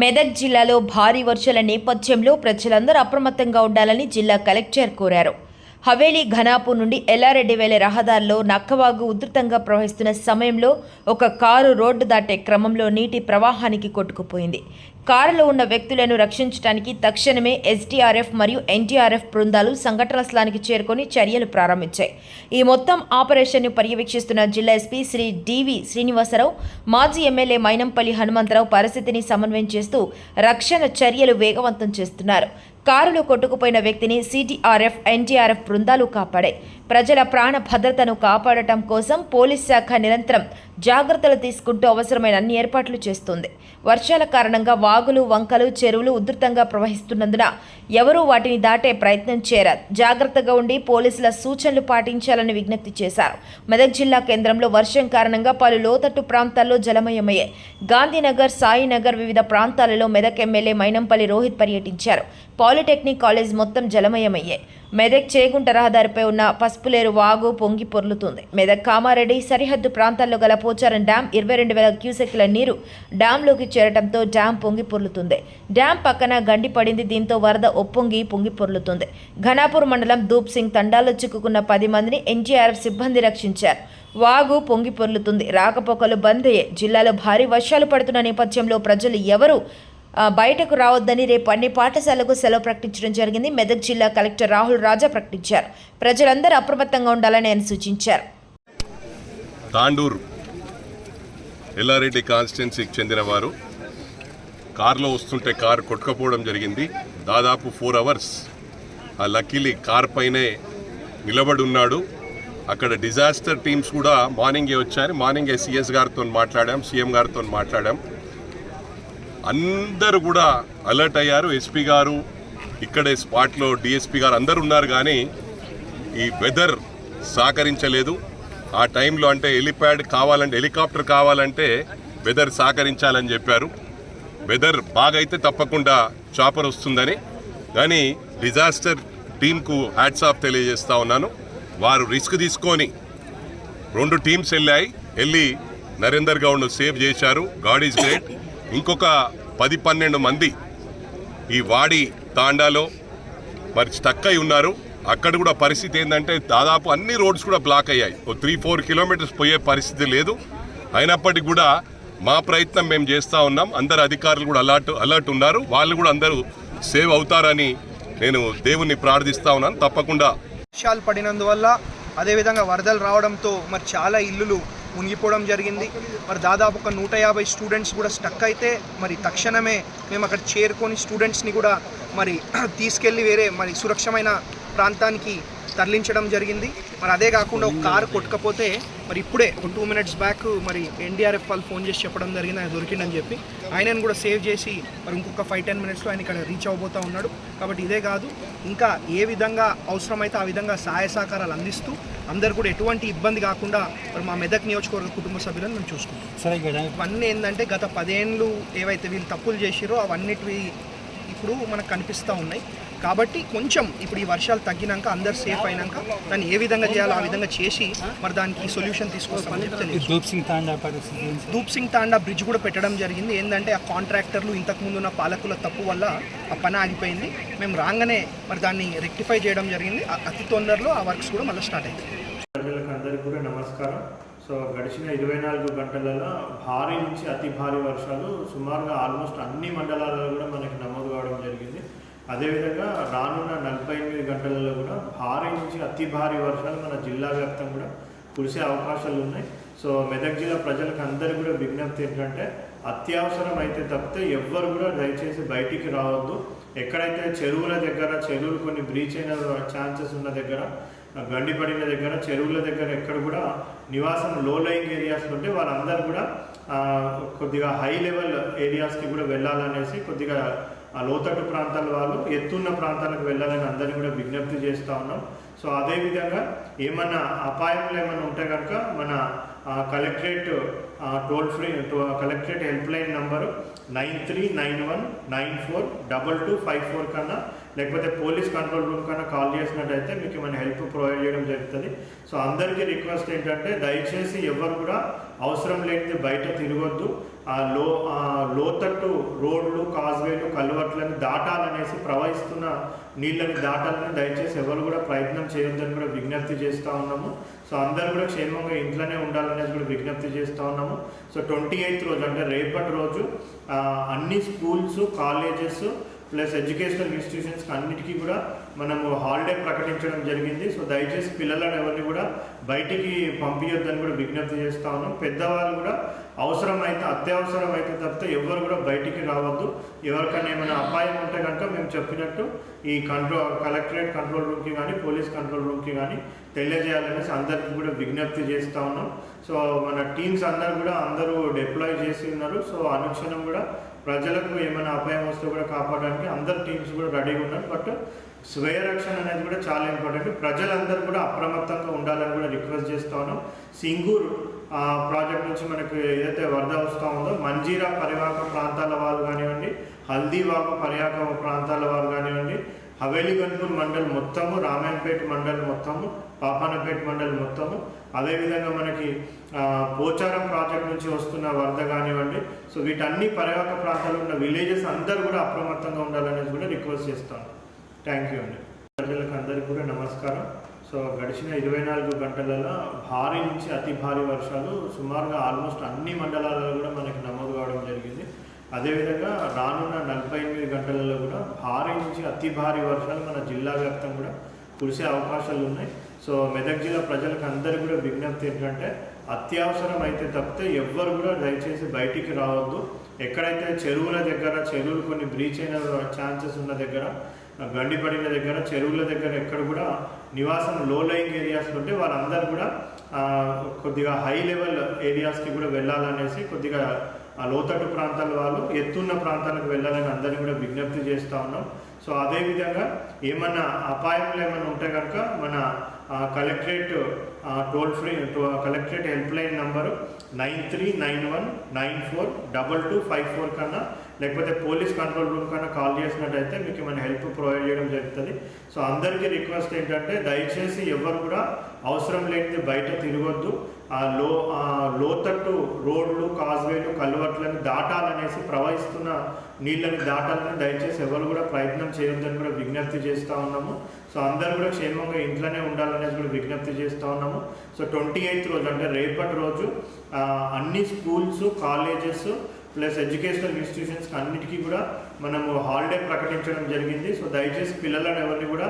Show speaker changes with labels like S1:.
S1: మెదక్ జిల్లాలో భారీ వర్షాల నేపథ్యంలో ప్రజలందరూ అప్రమత్తంగా ఉండాలని జిల్లా కలెక్టర్ కోరారు. హవేలీ ఘనాపూర్ నుండి ఎల్లారెడ్డి వెళ్ళే రహదారిలో నక్కవాగు ఉధృతంగా ప్రవహిస్తున్న సమయంలో ఒక కారు రోడ్డు దాటే క్రమంలో నీటి ప్రవాహానికి కొట్టుకుపోయింది. కారులో ఉన్న వ్యక్తులను రక్షించడానికి తక్షణమే ఎస్డీఆర్ఎఫ్ మరియు ఎన్డీఆర్ఎఫ్ బృందాలు సంఘటన స్థలానికి చేరుకొని చర్యలు ప్రారంభించాయి. ఈ మొత్తం ఆపరేషన్ను పర్యవేక్షిస్తున్న జిల్లా ఎస్పీ శ్రీ డివి శ్రీనివాసరావు మాజీ ఎమ్మెల్యే మైనంపల్లి హనుమంతరావు పరిస్థితిని సమన్వయం చేస్తూ రక్షణ చర్యలు వేగవంతం చేస్తున్నారు. కారులో కొట్టుకుపోయిన వ్యక్తిని సిటీఆర్ఎఫ్ ఎన్టీఆర్ఎఫ్ బృందాలు కాపాడాయి. ప్రజల ప్రాణ భద్రతను కాపాడటం కోసం పోలీస్ శాఖ నిరంతరం జాగ్రత్తలు తీసుకుంటూ అవసరమైన అన్ని ఏర్పాట్లు చేస్తుంది. వర్షాల కారణంగా వాగులు వంకలు చెరువులు ఉధృతంగా ప్రవహిస్తున్నందున ఎవరూ వాటిని దాటే ప్రయత్నం చేయరాదు. జాగ్రత్తగా ఉండి పోలీసుల సూచనలు పాటించాలని విజ్ఞప్తి చేశారు. మెదక్ జిల్లా కేంద్రంలో వర్షం కారణంగా పలు లోతట్టు ప్రాంతాల్లో జలమయమయ్యాయి. గాంధీనగర్ సాయినగర్ వివిధ ప్రాంతాలలో మెదక్ ఎమ్మెల్యే మైనంపల్లి రోహిత్ పర్యటించారు. పాలిటెక్నిక్ కాలేజ్ మొత్తం జలమయమయ్యాయి. మెదక్ చేగుంట రహదారిపై ఉన్న పసుపులేరు వాగు పొంగి పొర్లుతుంది. మెదక్ కామారెడ్డి సరిహద్దు ప్రాంతాల్లో గల పోచారం డ్యాం ఇరవై రెండు వేల క్యూసెక్ల నీరు డ్యాంలోకి చేరటంతో డ్యాం పొంగి పొర్లుతుంది. డ్యాం పక్కన గండి పడింది దీంతో వరద ఒప్పొంగి పొంగి పొర్లుతుంది. ఘనాపూర్ మండలం దూప్ సింగ్ తండాలో చిక్కుకున్న పది మందిని ఎన్జీఆర్ఎఫ్ సిబ్బంది రక్షించారు. వాగు పొంగి పొర్లుతుంది. రాకపోకలు బంద్ అయ్యే జిల్లాలో భారీ వర్షాలు పడుతున్న నేపథ్యంలో ప్రజలు ఎవరూ బయటకు రావద్దని రేపు అన్ని పాఠశాలకు సెలవు ప్రకటించడం జరిగింది. మెదక్ జిల్లా కలెక్టర్ రాహుల్ రాజా ప్రకటించారు. ప్రజలందరూ అప్రమత్తంగా ఉండాలని ఆయన సూచించారు.
S2: తాండూరు ఎల్లారెడ్డి కాన్స్టిట్యున్సీకి చెందిన వారు కారులో వస్తుంటే కారు కొట్టుకపోవడం జరిగింది. దాదాపు ఫోర్ అవర్స్. ఆ లక్కీలీ కార్ పైనే నిలబడి ఉన్నాడు అక్కడ డిజాస్టర్ టీమ్స్ కూడా మార్నింగే వచ్చారు. మార్నింగే సిఎస్ గారితో మాట్లాడాం సీఎం గారితో మాట్లాడాం. అందరూ కూడా అలర్ట్ అయ్యారు. ఎస్పీ గారు ఇక్కడే స్పాట్లో డిఎస్పీ గారు అందరు ఉన్నారు కానీ ఈ వెదర్ సహకరించలేదు. ఆ టైంలో అంటే హెలిప్యాడ్ కావాలంటే హెలికాప్టర్ కావాలంటే వెదర్ సహకరించాలని చెప్పారు. వెదర్ బాగైతే తప్పకుండా చాపర్ వస్తుందని. కానీ డిజాస్టర్ టీంకు హ్యాట్స్ ఆఫ్ తెలియజేస్తూ ఉన్నాను. వారు రిస్క్ తీసుకొని రెండు టీమ్స్ వెళ్ళాయి. వెళ్ళి నరేందర్ గౌడ్ను సేవ్ చేశారు. God is great. ఇంకొక పది పన్నెండు మంది ఈ వాడి తాండాలో మరి స్టక్ అయి ఉన్నారు. అక్కడ కూడా పరిస్థితి ఏంటంటే దాదాపు అన్ని రోడ్స్ కూడా బ్లాక్ అయ్యాయి. ఓ త్రీ ఫోర్ కిలోమీటర్స్ పోయే పరిస్థితి లేదు. అయినప్పటికీ కూడా మా ప్రయత్నం మేము చేస్తూ ఉన్నాం. అందరు అధికారులు కూడా అలర్ట్ అలర్ట్ ఉన్నారు. వాళ్ళు కూడా అందరూ సేవ్ అవుతారని నేను దేవుణ్ణి ప్రార్థిస్తా ఉన్నాను. తప్పకుండా
S3: వర్షాలు పడినందువల్ల అదేవిధంగా వరదలు రావడంతో మరి చాలా ఇల్లులు మునిగిపోవడం జరిగింది. మరి దాదాపు ఒక నూట యాభై స్టూడెంట్స్ కూడా స్టక్ అయితే మరి తక్షణమే మేము అక్కడ చేరుకొని స్టూడెంట్స్ని కూడా మరి తీసుకెళ్ళి వేరే మరి సురక్షమైన ప్రాంతానికి తరలించడం జరిగింది. మరి అదే కాకుండా ఒక కారు కొట్టుకపోతే మరి ఇప్పుడే ఒక టూ మినిట్స్ బ్యాక్ మరి ఎన్డీఆర్ఎఫ్ వాళ్ళు ఫోన్ చేసి చెప్పడం జరిగింది. ఆయన దొరికిందని చెప్పి ఆయనను కూడా సేవ్ చేసి మరి ఇంకొక ఫైవ్ టెన్ మినిట్స్లో ఆయన ఇక్కడ రీచ్ అవబోతూ ఉన్నాడు. కాబట్టి ఇదే కాదు ఇంకా ఏ విధంగా అవసరమైతే ఆ విధంగా సహాయ సహకారాలు అందిస్తూ అందరు కూడా ఎటువంటి ఇబ్బంది కాకుండా మరి మా మెదక్ నియోజకవర్గ కుటుంబ సభ్యులను మేము చూసుకుంటాం.
S4: సరే
S3: ఇవన్నీ ఏంటంటే గత పదేళ్ళు ఏవైతే వీళ్ళు తప్పులు చేసిరో అవన్నిటివి ఇప్పుడు మనకు కనిపిస్తూ ఉన్నాయి. కాబట్టి కొంచెం ఇప్పుడు ఈ వర్షాలు తగ్గినాక అందరు సేఫ్ అయినాక దాన్ని ఏ విధంగా చేయాలో ఆ విధంగా చేసి మరి దానికి సొల్యూషన్ తీసుకొస్తామని తెలియదు
S4: దూప్ సింగ్ తాండా పరిస్థితి
S3: సింగ్ తాండా బ్రిడ్జ్ కూడా పెట్టడం జరిగింది. ఏంటంటే ఆ కాంట్రాక్టర్లు ఇంతకుముందు ఉన్న పాలకుల తప్పు వల్ల ఆ పని ఆగిపోయింది. మేము రాగానే మరి దాన్ని రెక్టిఫై చేయడం జరిగింది. అతి తొందరలో ఆ వర్క్స్ కూడా మళ్ళీ స్టార్ట్ అయింది
S5: ప్రజలకు అందరికీ కూడా నమస్కారం. సో గడిచిన ఇరవై నాలుగు గంటలలో భారీ నుంచి అతి భారీ వర్షాలు సుమారుగా ఆల్మోస్ట్ అన్ని మండలాలలో కూడా మనకి నమోదు కావడం జరిగింది. అదేవిధంగా రానున్న నలభై ఎనిమిది గంటలలో కూడా భారీ నుంచి అతి భారీ వర్షాలు మన జిల్లా వ్యాప్తం కూడా కురిసే అవకాశాలు ఉన్నాయి. సో మెదక్ జిల్లా ప్రజలకు అందరికీ కూడా విజ్ఞప్తి ఏంటంటే అత్యవసరం అయితే తప్పితే ఎవ్వరు కూడా దయచేసి బయటికి రావద్దు. ఎక్కడైతే చెరువుల దగ్గర చెరువులు కొన్ని బ్రీచ్ అయిన ఛాన్సెస్ ఉన్న దగ్గర గండి పడిన దగ్గర చెరువుల దగ్గర ఎక్కడ కూడా నివాసం లో లయింగ్ ఏరియాస్ ఉంటే వాళ్ళందరూ కూడా కొద్దిగా హై లెవెల్ ఏరియాస్కి కూడా వెళ్ళాలనేసి కొద్దిగా ఆ లోతట్టు ప్రాంతాల వాళ్ళు ఎత్తున్న ప్రాంతాలకు వెళ్ళాలని అందరినీ కూడా విజ్ఞప్తి చేస్తూ ఉన్నాం. సో అదేవిధంగా ఏమన్నా అపాయములు ఏమైనా ఉంటే కనుక మన collectorate toll free to- collectorate help line number nine three nine one nine four double two five four కన్నా లేకపోతే పోలీస్ కంట్రోల్ రూమ్ కన్నా కాల్ చేసినట్టయితే మీకు మన హెల్ప్ ప్రొవైడ్ చేయడం జరుగుతుంది. సో అందరికీ రిక్వెస్ట్ ఏంటంటే దయచేసి ఎవరు కూడా అవసరం లేనిది బయట తిరగొద్దు. ఆ లో లోతట్టు రోడ్లు కాజ్వేలు కలువట్లను దాటాలనేసి ప్రవహిస్తున్న నీళ్ళని దాటాలని దయచేసి ఎవరు కూడా ప్రయత్నం చేయొద్దని కూడా విజ్ఞప్తి చేస్తూ ఉన్నాము. సో అందరూ కూడా క్షేమంగా ఇంట్లోనే ఉండాలనేది కూడా విజ్ఞప్తి చేస్తూ ఉన్నాము. సో ట్వంటీ ఎయిత్ రోజు అంటే రేపటి రోజు అన్ని స్కూల్స్ కాలేజెస్ ప్లస్ ఎడ్యుకేషనల్ ఇన్స్టిట్యూషన్స్కి అన్నిటికీ కూడా మనము హాలిడే ప్రకటించడం జరిగింది. సో దయచేసి పిల్లలను ఎవరిని కూడా బయటికి పంపించొద్దని కూడా విజ్ఞప్తి చేస్తా ఉన్నాం. పెద్దవాళ్ళు కూడా అవసరం అయితే తప్పితే ఎవరు కూడా బయటికి రావద్దు. ఎవరికైనా ఏమైనా అపాయం ఉంటే కనుక మేము చెప్పినట్టు ఈ కంట్రోల్ కలెక్టరేట్ కంట్రోల్ రూమ్కి కానీ పోలీస్ కంట్రోల్ రూమ్కి కానీ తెలియజేయాలనేసి అందరికీ కూడా విజ్ఞప్తి చేస్తూ ఉన్నాం. సో మన టీమ్స్ అందరు కూడా అందరూ డిప్లాయ్ చేసి ఉన్నారు. సో అనుక్షణం కూడా ప్రజలకు ఏమైనా అపాయం వస్తే కూడా కాపాడడానికి అందరు టీమ్స్ కూడా రెడీగా ఉన్నారు. బట్ స్వయ రక్షణ అనేది కూడా చాలా ఇంపార్టెంట్ ప్రజలందరూ కూడా అప్రమత్తంగా ఉండాలని కూడా రిక్వెస్ట్ చేస్తా ఉన్నాం. సింగూర్ ఆ, ప్రాజెక్ట్ నుంచి మనకు ఏదైతే వరద వస్తూ ఉందో మంజీరా పరివాహక ప్రాంతాల వాళ్ళు కానివ్వండి హల్దీవాగ పరివాహక ప్రాంతాల వాళ్ళు కానివ్వండి హవేలీ గన్పూర్ మండల్ మొత్తము రామాయణపేట మండల్ మొత్తము పాపానపేట మండల్ మొత్తము. అదేవిధంగా మనకి పోచారం ప్రాజెక్ట్ నుంచి వస్తున్న వరద కానివ్వండి సో వీటన్ని పర్యాటక ప్రాంతాల్లో ఉన్న విలేజెస్ అందరూ కూడా అప్రమత్తంగా ఉండాలనేది కూడా రిక్వెస్ట్ చేస్తాను. థ్యాంక్ యూ అండి. ప్రజలకు అందరికీ కూడా నమస్కారం. సో గడిచిన ఇరవై నాలుగు గంటలలో భారీ నుంచి అతి భారీ వర్షాలు సుమారుగా ఆల్మోస్ట్ అన్ని మండలాలలో కూడా మనకి నమోదు కావడం జరిగింది. అదేవిధంగా రానున్న నలభై ఎనిమిది గంటలలో కూడా భారీ నుంచి అతి భారీ వర్షాలు మన జిల్లా వ్యాప్తంగా కూడా కురిసే అవకాశాలు ఉన్నాయి. సో మెదక్ జిల్లా ప్రజలకు అందరికీ కూడా విజ్ఞప్తి ఏంటంటే అత్యవసరం అయితే తప్పితే ఎవ్వరు కూడా దయచేసి బయటికి రావద్దు. ఎక్కడైతే చెరువుల దగ్గర చెరువులు కొన్ని బ్రీచ్ అయిన ఛాన్సెస్ ఉన్న దగ్గర గండి పడిన దగ్గర చెరువుల దగ్గర ఎక్కడ కూడా నివాసం లో లయింగ్ ఏరియాస్ ఉంటే వాళ్ళందరూ కూడా కొద్దిగా హై లెవెల్ ఏరియాస్కి కూడా వెళ్ళాలనేసి కొద్దిగా ఆ లోతట్టు ప్రాంతాల వాళ్ళు ఎత్తున్న ప్రాంతాలకు వెళ్ళాలని అందరినీ కూడా విజ్ఞప్తి చేస్తూ ఉన్నాం. సో అదేవిధంగా ఏమన్నా అపాయాలు ఏమైనా ఉంటే కనుక మన collectorate toll free collectorate help line number nine three nine one nine four double two five four కన్నా లేకపోతే పోలీస్ కంట్రోల్ రూమ్ కన్నా కాల్ చేసినట్టయితే మీకు ఏమైనా హెల్ప్ ప్రొవైడ్ చేయడం జరుగుతుంది. సో అందరికీ రిక్వెస్ట్ ఏంటంటే దయచేసి ఎవరు కూడా అవసరం లేనిది బయట తిరగొద్దు. ఆ లో లోతట్టు రోడ్లు కాజ్వేలు కల్వర్ట్లను దాటాలనేసి ప్రవహిస్తున్న నీళ్ళని దాటాలని దయచేసి ఎవరు కూడా ప్రయత్నం చేయొద్దని కూడా విజ్ఞప్తి చేస్తూ ఉన్నాము. సో అందరూ కూడా క్షేమంగా ఇంట్లోనే ఉండాలనేది కూడా విజ్ఞప్తి చేస్తూ ఉన్నాము. సో ట్వంటీ ఎయిత్ రోజు అంటే రేపటి రోజు అన్ని స్కూల్స్ కాలేజెస్ ప్లస్ ఎడ్యుకేషనల్ ఇన్స్టిట్యూషన్స్కి అన్నిటికీ కూడా మనము హాలిడే ప్రకటించడం జరిగింది. సో దయచేసి పిల్లలను ఎవరిని కూడా